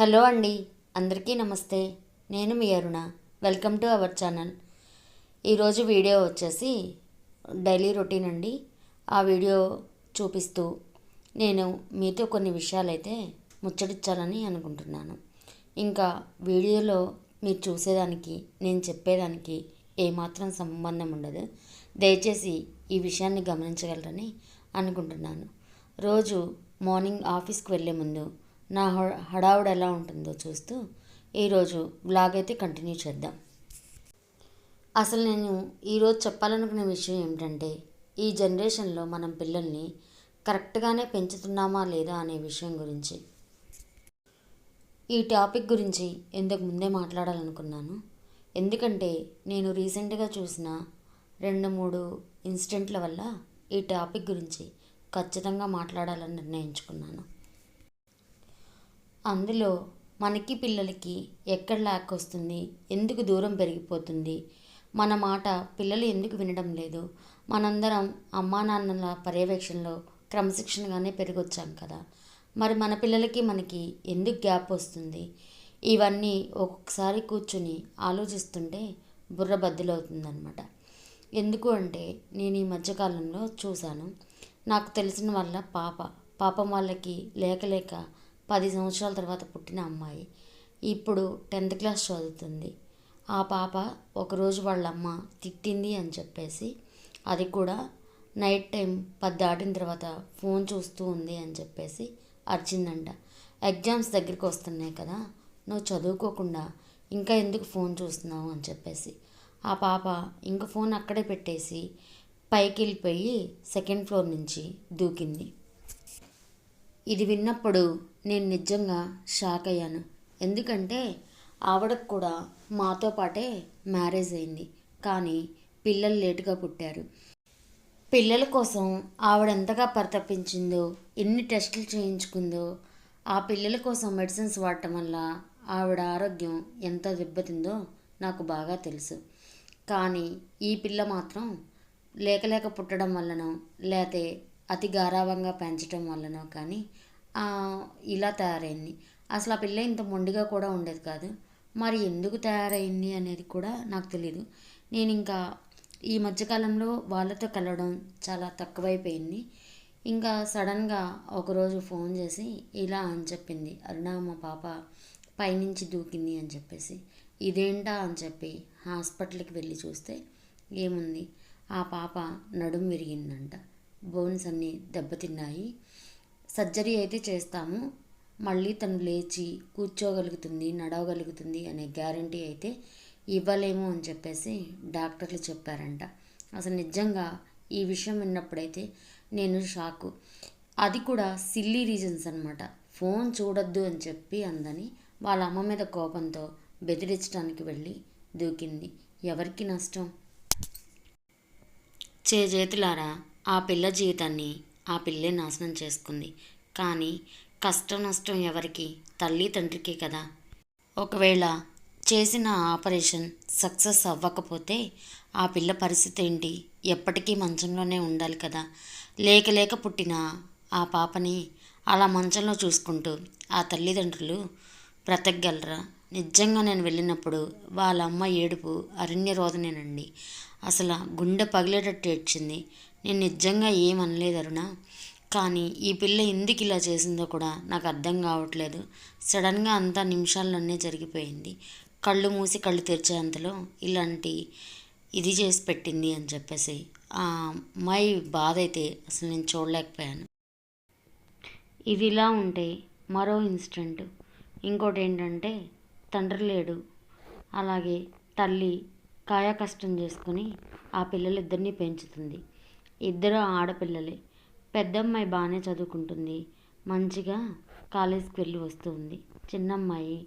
Hello అండి అందరికీ నమస్తే. నేను మీ Aruna. Welcome to our channel. ఈరోజు వీడియో వచ్చేసి డైలీ రొటీన్ అండి. ఆ వీడియో చూపిస్తూ నేను మీతో కొన్ని విషయాలైతే ముచ్చటించాలని అనుకుంటున్నాను. ఇంకా వీడియోలో మీరు చూసేదానికి నేను చెప్పేదానికి ఏమాత్రం సంబంధం ఉండదు. దయచేసి ఈ విషయాన్ని గమనించగలరని అనుకుంటున్నాను. రోజు మార్నింగ్ ఆఫీస్కి వెళ్ళే ముందు నా హడావుడు ఎలా ఉంటుందో చూస్తూ ఈరోజు బ్లాగ్ అయితే కంటిన్యూ చేద్దాం. అసలు నేను ఈరోజు చెప్పాలనుకునే విషయం ఏమిటంటే ఈ జనరేషన్లో మనం పిల్లల్ని కరెక్ట్గానే పెంచుతున్నామా లేదా అనే విషయం గురించి. ఈ టాపిక్ గురించి ఇంతకు ముందే మాట్లాడాలనుకున్నాను? ఎందుకంటే నేను రీసెంట్గా చూసిన రెండు మూడు ఇన్సిడెంట్ల వల్ల ఈ టాపిక్ గురించి ఖచ్చితంగా మాట్లాడాలని నిర్ణయించుకున్నాను. అందులో మనకి పిల్లలకి ఎక్కడ ల్యాక్ వస్తుంది ఎందుకు దూరం పెరిగిపోతుంది? మన మాట పిల్లలు ఎందుకు వినడం లేదు? మనందరం అమ్మా నాన్నల పర్యవేక్షణలో క్రమశిక్షణగానే పెరిగొచ్చాం కదా. మరి మన పిల్లలకి మనకి ఎందుకు గ్యాప్ వస్తుంది? ఇవన్నీ ఒక్కొక్కసారి కూర్చుని ఆలోచిస్తుంటే బుర్ర బద్దలవుతుందనమాట ఎందుకు అంటే నేను ఈ మధ్యకాలంలో చూశాను. నాకు తెలిసిన వాళ్ళ పాప పాపం వాళ్ళకి లేక లేక పది సంవత్సరాల తర్వాత పుట్టిన అమ్మాయి. ఇప్పుడు టెన్త్ క్లాస్ చదువుతుంది. ఆ పాప ఒకరోజు వాళ్ళ అమ్మ తిట్టింది అని చెప్పేసి అది కూడా నైట్ టైం పది దాటిన తర్వాత ఫోన్ చూస్తూ ఉంది అని చెప్పేసి అరిచిందంట. ఎగ్జామ్స్ దగ్గరికి వస్తున్నాయి కదా నువ్వు చదువుకోకుండా ఇంకా ఎందుకు ఫోన్ చూస్తున్నావు అని చెప్పేసి ఆ పాప ఇంక ఫోన్ అక్కడే పెట్టేసి పైకి వెళ్ళిపోయి సెకండ్ ఫ్లోర్ నుంచి దూకింది. ఇది విన్నప్పుడు నేను నిజంగా షాక్ అయ్యాను. ఎందుకంటే ఆవిడకు కూడా మాతో పాటే మ్యారేజ్ అయింది. కానీ పిల్లలు లేటుగా పుట్టారు. పిల్లల కోసం ఆవిడ ఎంతగా పరితపించిందో ఎన్ని టెస్టులు చేయించుకుందో ఆ పిల్లల కోసం మెడిసిన్స్ వాడటం వల్ల ఆవిడ ఆరోగ్యం ఎంత దెబ్బతిందో నాకు బాగా తెలుసు. కానీ ఈ పిల్ల మాత్రం లేక లేక పుట్టడం వల్లనో లేతే అతి గారాభంగా పెంచడం వల్లనో కానీ ఇలా తయారైంది. అసలు ఆ పిల్ల ఇంత మొండిగా కూడా ఉండేది కాదు. మరి ఎందుకు తయారైంది అనేది కూడా నాకు తెలియదు నేను ఇంకా ఈ మధ్యకాలంలో వాళ్ళతో కలవడం చాలా తక్కువైపోయింది. ఇంకా సడన్గా ఒకరోజు ఫోన్ చేసి ఇలా అని చెప్పింది. అరుణ మా పాప పైనుంచి దూకింది అని చెప్పేసి. ఇదేంటా అని చెప్పి హాస్పిటల్కి వెళ్ళి చూస్తే ఏముంది? ఆ పాప నడుము విరిగిందంట. బోన్స్ అన్నీ దెబ్బతిన్నాయి. సర్జరీ అయితే చేస్తాము. మళ్ళీ తను లేచి కూర్చోగలుగుతుంది నడవగలుగుతుంది అనే గ్యారంటీ అయితే ఇవ్వలేము అని చెప్పేసి డాక్టర్లు చెప్పారంట. అసలు నిజంగా ఈ విషయం విన్నప్పుడైతే నేను షాకు. అది కూడా సిల్లీ రీజన్స్ అనమాట ఫోన్ చూడొద్దు అని చెప్పి అందని వాళ్ళ అమ్మ మీద కోపంతో బెదిరించడానికి వెళ్ళి దూకింది. ఎవరికి నష్టం? చేజేతులారా ఆ పిల్ల జీవితాన్ని ఆ పిల్లే నాశనం చేసుకుంది. కానీ కష్టం నష్టం ఎవరికి? తల్లి తండ్రికే కదా. ఒకవేళ చేసిన ఆపరేషన్ సక్సెస్ అవ్వకపోతే ఆ పిల్ల పరిస్థితి ఏంటి? ఎప్పటికీ మంచంలోనే ఉండాలి కదా. లేక లేక పుట్టిన ఆ పాపని అలా మంచంలో చూసుకుంటూ ఆ తల్లిదండ్రులు బ్రతకగలరా? నిజంగా నేను వెళ్ళినప్పుడు వాళ్ళ అమ్మ ఏడుపు అరణ్య రోదనేనండి అసలు గుండె పగిలేటట్టు ఏడ్చింది. నేను నిజంగా ఏమనలేదు అరుణ. కానీ ఈ పిల్ల ఎందుకు ఇలా చేసిందో కూడా నాకు అర్థం కావట్లేదు. సడన్గా అంతా నిమిషాల్లోనే జరిగిపోయింది. కళ్ళు మూసి కళ్ళు తెరిచేంతలో ఇలాంటి ఇది చేసి పెట్టింది అని చెప్పేసి ఆ అమ్మాయి బాధ అయితే అసలు నేను చూడలేకపోయాను. ఇది ఇలా ఉంటే మరో ఇన్సిడెంట్. ఇంకోటి ఏంటంటే తండ్రి లేడు. అలాగే తల్లి కాయ కష్టం చేసుకుని ఆ పిల్లలిద్దరినీ పెంచుతుంది. ఇద్దరు ఆడపిల్లలే. పెద్దమ్మాయి బాగానే చదువుకుంటుంది. మంచిగా కాలేజీకి వెళ్ళి వస్తుంది. చిన్నమ్మాయి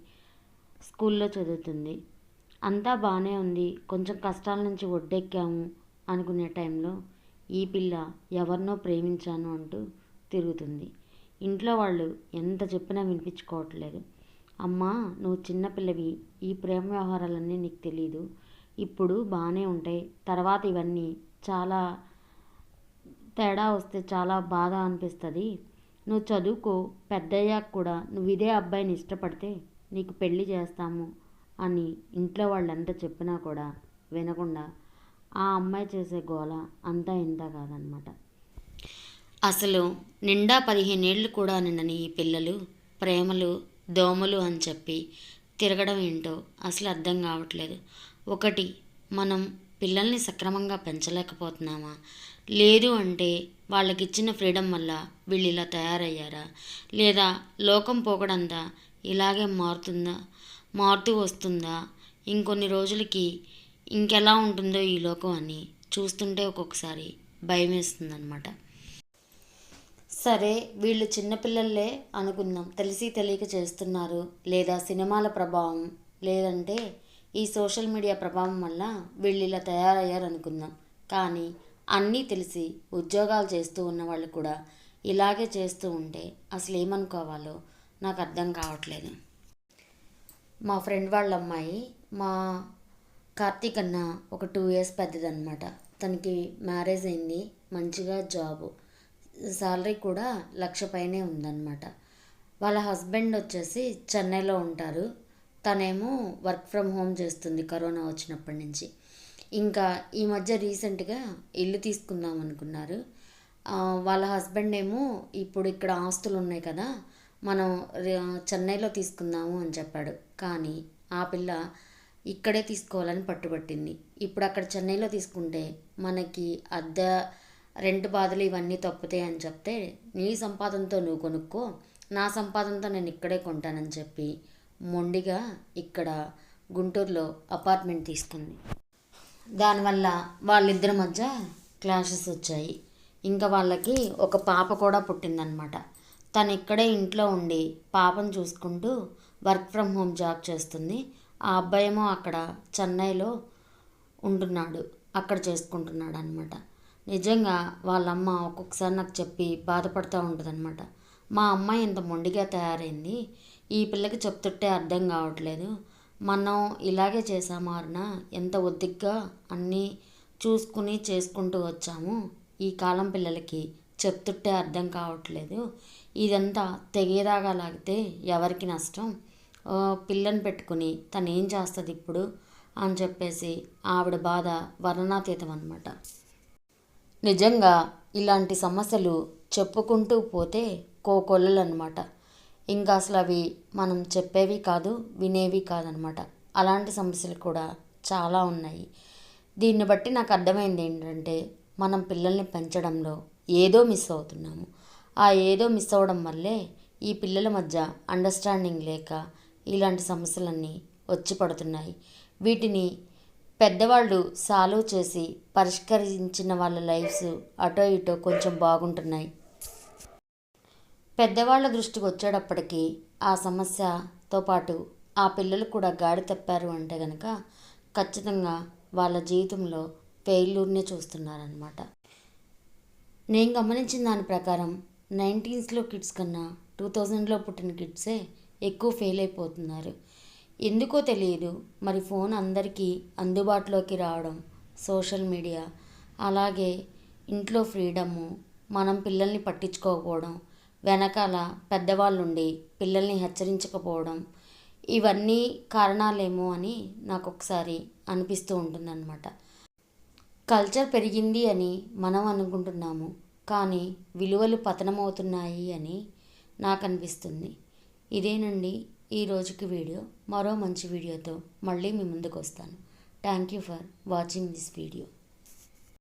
స్కూల్లో చదువుతుంది. అంతా బాగానే ఉంది. కొంచెం కష్టాల నుంచి ఒడ్డెక్కాము అనుకునే టైంలో ఈ పిల్ల ఎవరినో ప్రేమించాను అంటూ తిరుగుతుంది. ఇంట్లో వాళ్ళు ఎంత చెప్పినా వినిపించుకోవట్లేదు. అమ్మా నువ్వు చిన్నపిల్లవి ఈ ప్రేమ వ్యవహారాలన్నీ నీకు తెలియదు ఇప్పుడు బాగానే ఉంటాయి. తర్వాత ఇవన్నీ చాలా తేడా వస్తే చాలా బాధ అనిపిస్తుంది. నువ్వు చదువుకో పెద్దయ్యాక కూడా నువ్వు ఇదే అబ్బాయిని ఇష్టపడితే నీకు పెళ్ళి చేస్తాము అని ఇంట్లో వాళ్ళంతా చెప్పినా కూడా వినకుండా ఆ అమ్మాయి చేసే గోల అంతా ఇంత కాదనమాట. అసలు నిండా పదిహేనేళ్ళు కూడా నిన్నని ఈ పిల్లలు ప్రేమలు దోమలు అని చెప్పి తిరగడం ఏంటో అసలు అర్థం కావట్లేదు. ఒకటి మనం పిల్లల్ని సక్రమంగా పెంచలేకపోతున్నామా? లేదు అంటే వాళ్ళకి ఇచ్చిన ఫ్రీడమ్ వల్ల వీళ్ళు ఇలా తయారయ్యారా? లేదా లోకం పోకడంతా ఇలాగే మారుతుందా? మారుతూ వస్తుందా? ఇంకొన్ని రోజులకి ఇంకెలా ఉంటుందో ఈ లోకం అని చూస్తుంటే ఒక్కొక్కసారి భయం వేస్తుందన్నమాట సరే వీళ్ళు చిన్నపిల్లలే అనుకుందాం. తెలిసి తెలియక చేస్తున్నారు. లేదా సినిమాల ప్రభావం లేదంటే ఈ సోషల్ మీడియా ప్రభావం వల్ల వీళ్ళు ఇలా తయారయ్యారు అనుకుందాం. కానీ అన్నీ తెలిసి ఉద్యోగాలు చేస్తూ ఉన్న వాళ్ళు కూడా ఇలాగే చేస్తూ ఉంటే అసలు ఏమనుకోవాలో నాకు అర్థం కావట్లేదు. మా ఫ్రెండ్ వాళ్ళ అమ్మాయి మా కార్తీక్ అన్న ఒక టూ ఇయర్స్ పెద్దదనమాట తనకి మ్యారేజ్ అయింది మంచిగా జాబ్. శాలరీ కూడా లక్ష పైనే ఉందన్నమాట. వాళ్ళ హస్బెండ్ వచ్చేసి చెన్నైలో ఉంటారు. తనేమో వర్క్ ఫ్రమ్ హోమ్ చేస్తుంది కరోనా వచ్చినప్పటి నుంచి. ఇంకా ఈ మధ్య రీసెంట్గా ఇల్లు తీసుకుందాం అనుకున్నారు. వాళ్ళ హస్బెండ్ ఏమో ఇప్పుడు ఇక్కడ ఆస్తులు ఉన్నాయి కదా మనం చెన్నైలో తీసుకుందాము అని చెప్పాడు. కానీ ఆ పిల్ల ఇక్కడే తీసుకోవాలని పట్టుబట్టింది. ఇప్పుడు అక్కడ చెన్నైలో తీసుకుంటే మనకి అద్దె రెంట్ బాధలు ఇవన్నీ తప్పుతాయి అని చెప్తే నీ సంపాదనతో నువ్వు కొనుక్కో నా సంపాదనతో నేను ఇక్కడే కొంటానని చెప్పి మొండిగా ఇక్కడ గుంటూరులో అపార్ట్మెంట్ తీసుకుంది. దానివల్ల వాళ్ళిద్దరి మధ్య క్లాషెస్ వచ్చాయి. ఇంకా వాళ్ళకి ఒక పాప కూడా పుట్టిందనమాట తను ఇక్కడే ఇంట్లో ఉండి పాపను చూసుకుంటూ వర్క్ ఫ్రమ్ హోమ్ జాబ్ చేస్తుంది. ఆ అబ్బాయేమో అక్కడ చెన్నైలో ఉంటున్నాడు. అక్కడ చేసుకుంటున్నాడు అనమాట నిజంగా వాళ్ళమ్మ ఒక్కొక్కసారి నాకు చెప్పి బాధపడుతూ ఉంటుందన్నమాట. మా అమ్మాయి ఇంత మొండిగా తయారైంది. ఈ పిల్లకి చెప్తుంటే అర్థం కావట్లేదు. మనం ఇలాగే చేసాము అరుణ? ఎంత ఒద్దిగ్గా అన్నీ చూసుకుని చేసుకుంటూ వచ్చాము ఈ కాలం పిల్లలకి. చెప్తుంటే అర్థం కావట్లేదు. ఇదంతా తెగేదాగా లాగితే ఎవరికి నష్టం? పిల్లని పెట్టుకుని తను ఏం చేస్తుంది ఇప్పుడు? అని చెప్పేసి ఆవిడ బాధ వర్ణనాతీతం అనమాట నిజంగా ఇలాంటి సమస్యలు చెప్పుకుంటూ పోతే కోకొల్లలు అనమాట ఇంకా అసలు అవి మనం చెప్పేవి కాదు వినేవి కాదనమాట. అలాంటి సమస్యలు కూడా చాలా ఉన్నాయి. దీన్ని బట్టి నాకు అర్థమైంది ఏంటంటే మనం పిల్లల్ని పెంచడంలో ఏదో మిస్ అవుతున్నాము. ఆ ఏదో మిస్ అవ్వడం వల్లే ఈ పిల్లల మధ్య అండర్స్టాండింగ్ లేక ఇలాంటి సమస్యలన్నీ వచ్చి పడుతున్నాయి. వీటిని పెద్దవాళ్ళు సాల్వ్ చేసి పరిష్కరించిన వాళ్ళ లైఫ్స్ అటో ఇటో కొంచెం బాగుంటున్నాయి. పెద్దవాళ్ళ దృష్టికి వచ్చేటప్పటికి ఆ సమస్యతో పాటు ఆ పిల్లలు కూడా గాడి తప్పారు అంటే కనుక ఖచ్చితంగా వాళ్ళ జీవితంలో ఫెయిల్యూర్నే చూస్తున్నారనమాట నేను గమనించిన దాని ప్రకారం నైన్టీన్స్లో కిడ్స్ కన్నా టూ థౌజండ్లో పుట్టిన కిడ్సే ఎక్కువ ఫెయిల్ అయిపోతున్నారు. ఎందుకో తెలియదు మరి ఫోన్ అందరికీ అందుబాటులోకి రావడం సోషల్ మీడియా అలాగే ఇంట్లో ఫ్రీడము మనం పిల్లల్ని పట్టించుకోకపోవడం వెనకాల పెద్దవాళ్ళుండి పిల్లల్ని హెచ్చరించకపోవడం ఇవన్నీ కారణాలేమో అని నాకు ఒకసారి అనిపిస్తూ ఉంటుందన్నమాట. కల్చర్ పెరిగింది అని మనం అనుకుంటున్నాము కానీ విలువలు పతనమవుతున్నాయి అని నాకు అనిపిస్తుంది ఇదేనండి ఈ రోజుకి వీడియో. మరో మంచి వీడియోతో మళ్ళీ మీ ముందుకు వస్తాను thank you for watching this video.